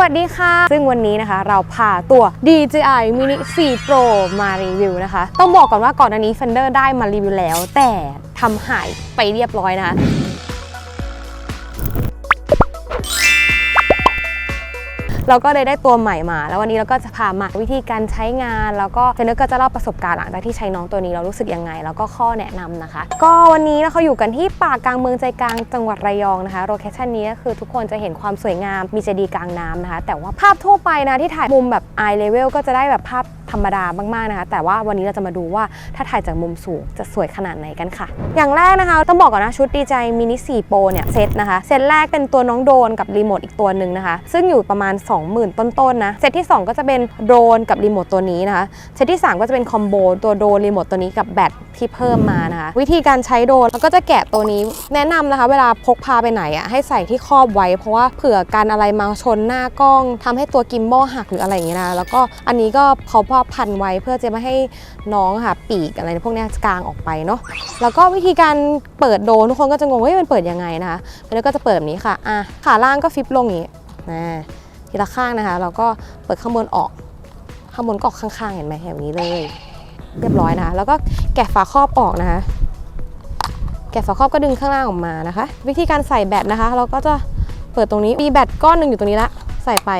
วัสดีค่ะ ซึ่งวันนี้นะคะเราพาตัว DJI Mini 4 Pro มารีวิวนะคะ ต้องบอกก่อนว่าก่อนอันนี้ Fender ได้มารีวิวแล้ว แต่ทำหายไปเรียบร้อยนะคะ เราก็เลยได้ตัวใหม่มา แล้ววันนี้เราก็จะพามาวิธีการใช้งาน แล้วก็เจนเนอร์ก็จะเล่าประสบการณ์หลังจากที่ใช้น้องตัวนี้เรารู้สึกยังไง แล้วก็ข้อแนะนำนะคะ ก็วันนี้เราอยู่กันที่ป่ากลางเมืองใจกลางจังหวัดระยองนะคะโลเคชันนี้ก็คือทุกคนจะเห็นความสวยงามมีเจดีย์กลางน้ำนะคะ แต่ว่าภาพทั่วไปนะที่ถ่ายมุมแบบ eye level ก็จะได้แบบภาพธรรมดามากๆนะคะ แต่ว่าวันนี้เราจะมาดูว่าถ้าถ่ายจากมุมสูงจะสวยขนาดไหนกันค่ะ อย่างแรกนะคะต้องบอกก่อนนะชุด DJI Mini 4 Pro เนี่ยเซตนะคะเซตแรกเป็นตัวน้องโดนกับรีโมทอีกตัวหนึ่งนะคะ ซึ่งอยู่ประมาณ 20,000 ต้นๆนะเซตที่ 2 ก็จะเป็นโดนกับรีโมทตัวนี้นะคะเซตที่ 3 ก็จะเป็นคอมโบตัวโดนรีโมทตัวนี้กับแบตที่เพิ่มมานะคะ วิธีการใช้โดนเราก็จะแกะตัวนี้แนะนำนะคะ เวลาพกพาไปไหนอะ่ะให้ใส่ที่ครอบไว้ เพราะว่าเผื่อการอะไรมาชนหน้ากล้องทำให้ตัวกิมบอลหักหรืออะไรอย่างเงี้ยนะแล้วก็อันนี้ก็เขาพอพันไว้เพื่อจะไม่ให้น้องค่ะปีกอะไรพวกนี้กลางออกไปเนาะแล้วก็วิธีการเปิดโดนทุกคนก็จะงงว่ามันเปิดยังไงนะคะแล้วก็จะเปิดแบบนี้ค่ะอะขาล่างก็ฟิปลงอย่างนี้นะทีละข้างนะคะเราก็เปิดข้างบนออกข้างบนก็ออกข้างๆเห็นไหมแบบนี้เลย เรียบร้อยนะคะแล้วก็แกะฝาครอบออกนะคะ แกะฝาครอบก็ดึงข้างล่างออกมานะคะ วิธีการใส่แบตนะคะ เราก็จะเปิดตรงนี้มีแบตก้อนหนึ่งอยู่ตรงนี้ละใส่ไป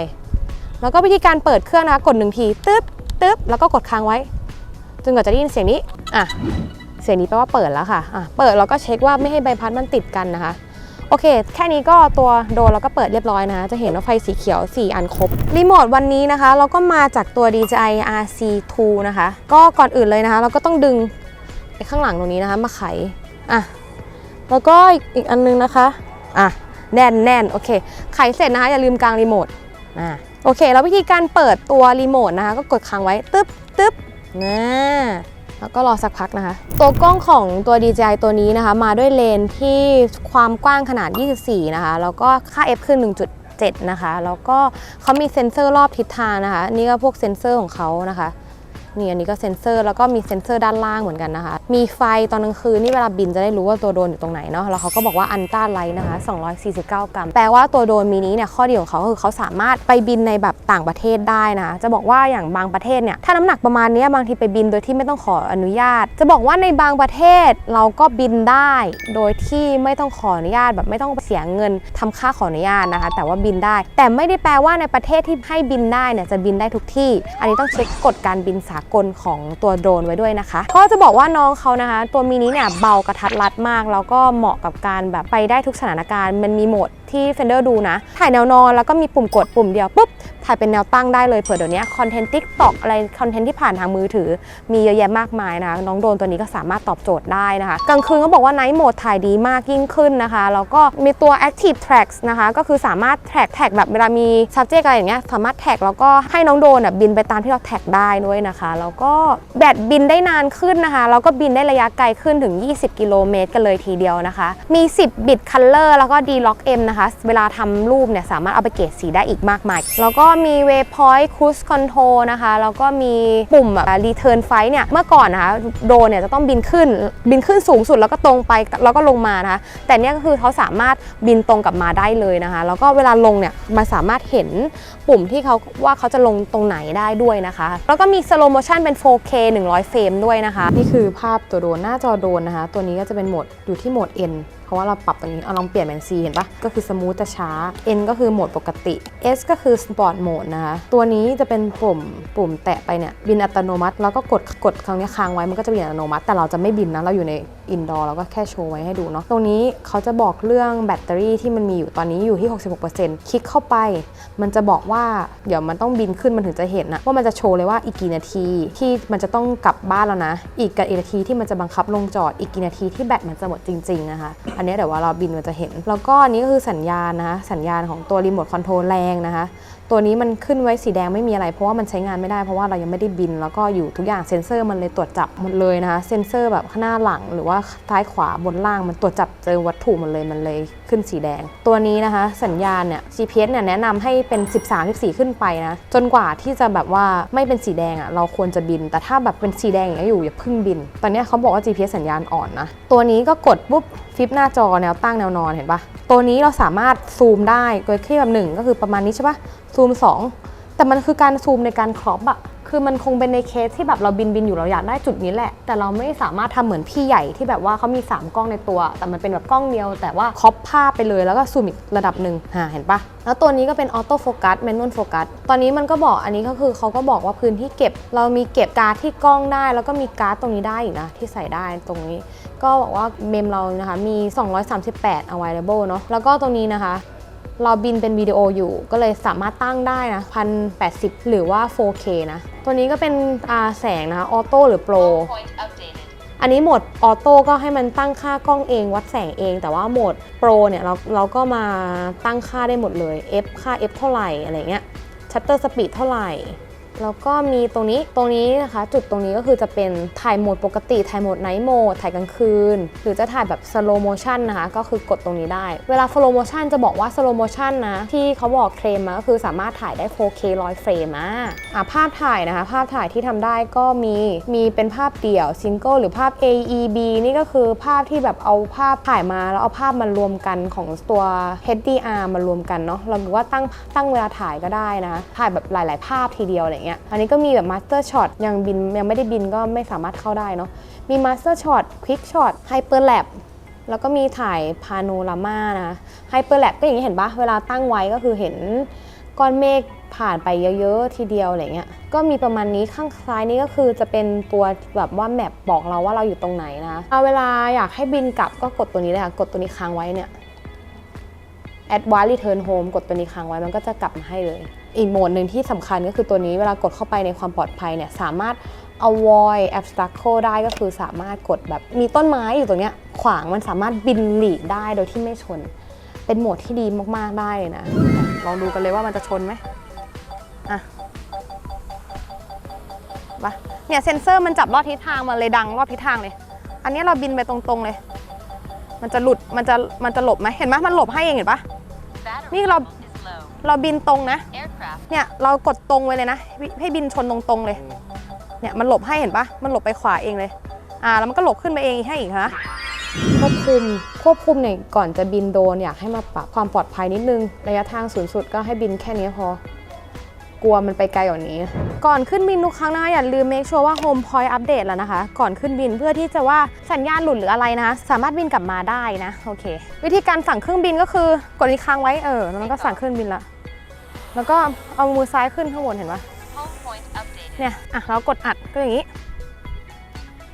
แล้วก็วิธีการเปิดเครื่องนะคะกดหนึ่งทีตึ๊บ ตึ๊บแล้วก็กดค้างไว้จนกว่าจะได้ยินเสียงนี้อะเสียงนี้แปลว่าเปิดแล้วค่ะอะเปิดแล้วก็เช็คว่าไม่ให้ใบพัดมันติดกันนะคะโอเค แค่นี้ก็ตัวโดนเราก็เปิดเรียบร้อยนะคะ จะเห็นว่าไฟสีเขียว 4 อันครบ รีโมทวันนี้นะคะ เราก็มาจากตัว DJI RC2 นะคะ ก็ก่อนอื่นเลยนะคะ เราก็ต้องดึงไอ้ข้างหลังตรงนี้นะคะ มาไข อะ แล้วก็อีกอีกอันนึงนะคะ อะ แน่นแน่นโอเค ไขเสร็จนะคะ อย่าลืมกลางรีโมท อะ โอเค แล้ววิธีการเปิดตัวรีโมทนะคะ ก็กดค้างไว้ตึ๊บตึ๊บนะแล้วก็รอสักพักนะคะ ตัวกล้องของตัว DJI ตัวนี้นะคะ มาด้วยเลนส์ที่ความกว้างขนาด 24 นะคะ แล้วก็ค่า f คือ1.7 นะคะ แล้วก็เขามีเซ็นเซอร์รอบทิศทางนะคะ นี่ก็พวกเซ็นเซอร์ของเขานะคะ นี่อันนี้ก็เซ็นเซอร์แล้วก็มีเซ็นเซอร์ด้านล่างเหมือนกันนะคะ มีไฟตอนกลางคืนนี่เวลาบินจะได้รู้ว่าตัวโดรนอยู่ตรงไหนเนาะแล้วเขาก็บอกว่าอันต้าไลท์นะคะ 249 กรัม แปลว่าตัวโดรนมินิเนี่ยข้อดีของเขาคือเขาสามารถไปบินในแบบต่างประเทศได้นะจะบอกว่าอย่างบางประเทศเนี่ยถ้าน้ำหนักประมาณนี้บางทีไปบินโดยที่ไม่ต้องขออนุญาต จะบอกว่าในบางประเทศเราก็บินได้ โดยที่ไม่ต้องขออนุญาตแบบไม่ต้องเสียเงินทำค่าขออนุญาตนะคะ แต่ว่าบินได้ แต่ไม่ได้แปลว่าในประเทศที่ให้บินได้เนี่ยจะบินได้ทุกที่ อันนี้ต้องเช็คกฎการบินสากกลของตัวโดรนไว้ด้วยนะคะ ก็จะบอกว่าน้องเขานะคะ ตัวมินิเนี่ยเบากระทัดรัดมาก แล้วก็เหมาะกับการแบบไปได้ทุกสถานการณ์มันมีโหมดที่เฟนเดอร์ดูนะ ถ่ายแนวนอนแล้วก็มีปุ่มกดปุ่มเดียวปุ๊บ ถ่ายเป็นแนวตั้งได้เลยเผื่อเดี๋ยวนี้คอนเทนต์ทิกตอกอะไรคอนเทนต์ที่ผ่านทางมือถือ มีเยอะแยะมากมายนะคะน้องโดนตัวนี้ก็สามารถตอบโจทย์ได้นะคะ กลางคืนก็บอกว่า Night Mode ถ่ายดีมากยิ่งขึ้นนะคะ แล้วก็มีตัว Active Tracks นะคะ ก็คือสามารถแท็กแท็กแบบเวลามี subject อะไรอย่างเงี้ยสามารถแท็กแล้วก็ให้น้องโดนบินไปตามที่เราแท็กได้ด้วยนะคะ แล้วก็แบตบินได้นานขึ้นนะคะแล้วก็บินได้ระยะไกลขึ้นถึง 20 กิโลเมตรกันเลยทีเดียวนะคะ มี 10 บิต color แล้วก็ D-Lock M นะคะเวลาทำรูปเนี่ยสามารถเอาไปเกรดสีได้อีกมากมาย แล้วก็มี Waypoint Cruise Control นะคะ แล้วก็มีปุ่มแบบ Return Flight เนี่ยเมื่อก่อนนะคะโดนเนี่ยจะต้องบินขึ้นบินขึ้นสูงสุดแล้วก็ตรงไปแล้วก็ลงมานะคะแต่เนี่ยก็คือเขาสามารถบินตรงกลับมาได้เลยนะคะ แล้วก็เวลาลงเนี่ยมันสามารถเห็นปุ่มที่เขาว่าเขาจะลงตรงไหนได้ด้วยนะคะ แล้วก็มี slow motion เป็น 4K 100 เฟรมด้วยนะคะ นี่คือภาพตัวโดนหน้าจอโดนนะคะ ตัวนี้ก็จะเป็นโหมดอยู่ที่โหมด N เพราะว่าเราปรับตรงนี้เอาลองเปลี่ยนเป็น C เห็นปะก็คือสมูทจะช้า N ก็คือโหมดปกติ S ก็คือสปอร์ตโหมดนะคะ ตัวนี้จะเป็นปุ่มปุ่มแตะไปเนี่ยบินอัตโนมัติ แล้วก็กดกดครั้งนี้ค้างไว้มันก็จะบินอัตโนมัติ แต่เราจะไม่บินนะเราอยู่ใน อินดอร์เราก็แค่โชว์ไว้ให้ดูเนาะตรงนี้เขาจะบอกเรื่องแบตเตอรี่ที่มันมีอยู่ตอนนี้อยู่ที่ 66%คลิกเข้าไป มันจะบอกว่าเดี๋ยวมันต้องบินขึ้นมันถึงจะเห็นนะว่ามันจะโชว์เลยว่าอีกกี่นาทีที่มันจะต้องกลับบ้านแล้วนะ อีกกับอีกนาทีที่มันจะบังคับลงจอดอีกกี่นาทีที่แบตมันจะหมดจริงๆนะคะอันนี้เดี๋ยวว่าเราบินมันจะเห็น แล้วก็อันนี้ก็คือสัญญาณนะคะสัญญาณของตัวรีโมทคอนโทรลแรงนะคะตัวนี้มันขึ้นไว้สีแดงไม่มีอะไรเพราะว่ามันใช้งานไม่ได้เพราะว่าเรายังไม่ได้บิน แล้วก็อยู่ทุกอย่างเซ็นเซอร์มันเลยตรวจจับหมดเลยนะคะเซ็นเซอร์แบบข้างหน้าหลังหรือว่าว่าซ้ายขวาบนล่างมันตรวจจับเจอวัตถุหมดเลยมันเลยขึ้นสีแดง ตัวนี้นะคะ สัญญาณเนี่ย GPS เนี่ยแนะนำให้เป็น 13 14 ขึ้นไปนะ จนกว่าที่จะแบบว่าไม่เป็นสีแดงอะ่ะเราควรจะบิน แต่ถ้าแบบเป็นสีแดงอย่างนี้อยู่อย่าเพิ่งบิน ตอนนี้เขาบอกว่า GPS สัญญาณอ่อนนะ ตัวนี้ก็กดปุ๊บฟิปหน้าจอแนวตั้งแนวนอนเห็นปะตัวนี้เราสามารถซูมได้โดยที่แบบหนึ่งก็คือประมาณนี้ใช่ปะซูม 2 แต่มันคือการซูมในการครอปอะ คือมันคงเป็นในเคสที่แบบเราบินบินอยู่เราอยากได้จุดนี้แหละ แต่เราไม่สามารถทำเหมือนพี่ใหญ่ที่แบบว่าเขามี 3 กล้องในตัว แต่มันเป็นแบบกล้องเดียว แต่ว่าครอปภาพไปเลยแล้วก็ซูมอีกระดับหนึ่งหาเห็นปะแล้วตัวนี้ก็เป็นออโต้โฟกัสแมนนวลโฟกัสตอนนี้มันก็บอกอันนี้ก็คือเขาก็บอกว่าพื้นที่เก็บ เรามีเก็บการ์ดที่กล้องได้ แล้วก็มีการ์ดตรงนี้ได้อีกนะที่ใส่ได้ตรงนี้ ก็บอกว่าเมมเรานะคะมี 238 available เนาะแล้วก็ตรงนี้นะคะ เราบินเป็นวิดีโออยู่ก็เลยสามารถตั้งได้นะ1080 หรือว่า 4K นะ ตัวนี้ก็เป็นแสงนะคะออโต้หรือโปรอันนี้โหมดออโต้ก็ให้มันตั้งค่ากล้องเองวัดแสงเอง แต่ว่าโหมดโปรเนี่ยเราเราก็มาตั้งค่าได้หมดเลย F ค่า F เท่าไหร่อะไรเงี้ยชัตเตอร์สปีดเท่าไหร่ แล้วก็มีตรงนี้ตรงนี้นะคะ จุดตรงนี้ก็คือจะเป็นถ่ายโหมดปกติถ่ายโหมดไนท์โหมดถ่ายกลางคืน หรือจะถ่ายแบบสโลโมชันนะคะ ก็คือกดตรงนี้ได้ เวลาสโลโมชันจะบอกว่าสโลโมชันนะที่เขาบอกเคลมมาก็คือสามารถถ่ายได้ 4K 100 เฟรมอะภาพถ่ายนะคะ ภาพถ่ายที่ทำได้ก็มีมีเป็นภาพเดี่ยวซิงเกิลหรือภาพ AEB นี่ก็คือภาพที่แบบเอาภาพถ่ายมาแล้วเอาภาพมารวมกันของตัว HDR มารวมกันเนาะเราหรือว่าตั้งตั้งเวลาถ่ายก็ได้นะคะถ่ายแบบหลาย ๆ ภาพทีเดียวอะไรเงี้ยอันนี้ก็มีแบบ Master Shot ยังบินยังไม่ได้บินก็ไม่สามารถเข้าได้เนาะ มี Master Shot Quick Shot Hyper Lap แลบแล้วก็มีถ่ายพาโนรามานะไฮเปอร์แลปก็อย่างนี้เห็นปะเวลาตั้งไว้ก็คือเห็นก้อนเมฆผ่านไปเยอะๆทีเดียวอะไรเงี้ย ก็มีประมาณนี้ข้างซ้ายนี้ก็คือจะเป็นตัวแบบว่าแมปบอกเราว่าเราอยู่ตรงไหนนะเอาเวลาอยากให้บินกลับก็กดตัวนี้เลยค่ะ กดตัวนี้ค้างไว้เนี่ย Advanced Return Home กดตัวนี้ค้างไว้มันก็จะกลับมาให้เลย อีกโหมดหนึ่งที่สำคัญก็คือตัวนี้เวลากดเข้าไปในความปลอดภัยเนี่ยสามารถ avoid obstacle ได้ก็คือสามารถกดแบบมีต้นไม้อยู่ตรงเนี้ยขวางมันสามารถบินหลีกได้โดยที่ไม่ชน เป็นโหมดที่ดีมากๆได้เลยนะอะลองดูกันเลยว่ามันจะชนไหมอะปะเนี่ยเซ็นเซอร์มันจับรอบทิศทางมาเลยดังรอบทิศทางเลย อันนี้เราบินไปตรงๆเลย มันจะหลุดมันจะมันจะหลบไหมเห็นไหมมันหลบให้เองเห็นปะ Battery Ni lo- is low. เราบินตรงนะ Aircraft เนี่ยเรากดตรงไว้เลยนะให้ให้บินชนตรงๆเลย เนี่ยมันหลบให้เห็นปะมันหลบไปขวาเองเลย อ่าแล้วมันก็หลบขึ้นไปเองให้อีกนะควบคุมควบคุมเนี่ยก่อนจะบินโดรนอยากให้มาปรับความปลอดภัยนิดนึงระยะทางสูงสุดก็ให้บินแค่นี้พอกลัวมันไปไกลกว่านี้ ก่อนขึ้นบินทุกครั้งนะคะอย่าลืม make sure ว่า home point อัปเดตแล้วนะคะ ก่อนขึ้นบินเพื่อที่จะว่าสัญญาณหลุดหรืออะไรนะคะสามารถบินกลับมาได้นะโอเค วิธีการสั่งเครื่องบินก็คือกดนี้ค้างไว้เออแล้วมันก็สั่งเครื่องบินละ แล้วก็เอามือซ้ายขึ้นข้างบนเห็นปะ home point updated. เนี่ย อะเรากดอัดก็อย่างนี้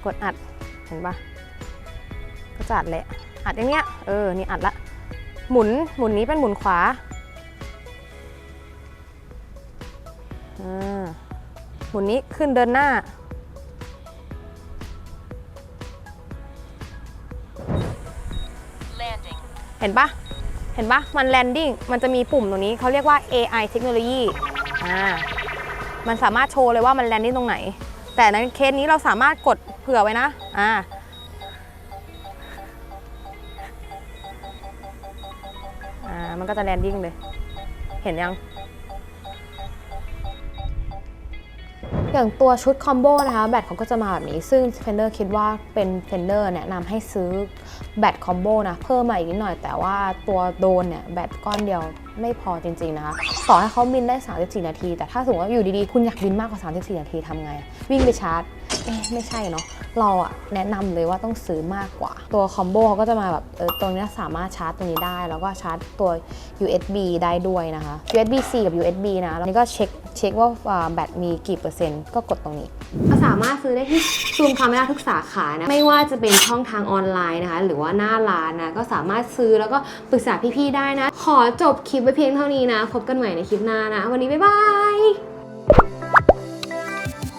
กดอัด เห็นปะก็จะอัดแหละ อัดอย่างเนี้ย เออ นี่อัดละ หมุน หมุนนี้เป็นหมุนขวาอ่าหมุนนี้ขึ้นเดินหน้า Landing. เห็นปะ เห็นปะมันแลนดิ้งมันจะมีปุ่มตรงนี้เขาเรียกว่า AI เทคโนโลยีอ่ามันสามารถโชว์เลยว่ามันแลนดิ้งตรงไหน แต่ในเคสนี้เราสามารถกดเผื่อไว้นะอ่าอ่ามันก็จะแลนดิ้งเลย เห็นยังอย่างตัวชุดคอมโบนะคะ แบตเขาก็จะมาแบบนี้ ซึ่ง Fender คิดว่าเป็น Fender แนะนำให้ซื้อ แบตคอมโบนะเพิ่มมาอีกนิดหน่อย แต่ว่าตัวโดนเนี่ยแบตก้อนเดียวไม่พอจริงๆนะคะต่อให้เขาบินได้ 34 นาที แต่ถ้าสมมติว่าอยู่ดีๆ คุณอยากบินมากกว่า 34 นาทีทำไง วิ่งไปชาร์จเอ๊ะไม่ใช่เนาะเราอะแนะนำเลยว่าต้องซื้อมากกว่า ตัวคอมโบเขาก็จะมาแบบเออตรงนี้สามารถชาร์จตรงนี้ได้ แล้วก็ชาร์จตัว USB ได้ด้วยนะคะ USB C กับ USB นะแล้วนี่ก็เช็คเช็คว่าแบตมีกี่เปอร์เซ็นต์ก็กดตรงนี้ สามารถซื้อได้ที่ซูมคาเมล่าทุกสาขานะ ไม่ว่าจะเป็นช่องทางออนไลน์นะคะ หรือว่าหน้าร้านนะ ก็สามารถซื้อแล้วก็ปรึกษาพี่ๆได้นะ ขอจบคลิปไว้เพียงเท่านี้นะ พบกันใหม่ในคลิปหน้านะ วันนี้บ๊ายบาย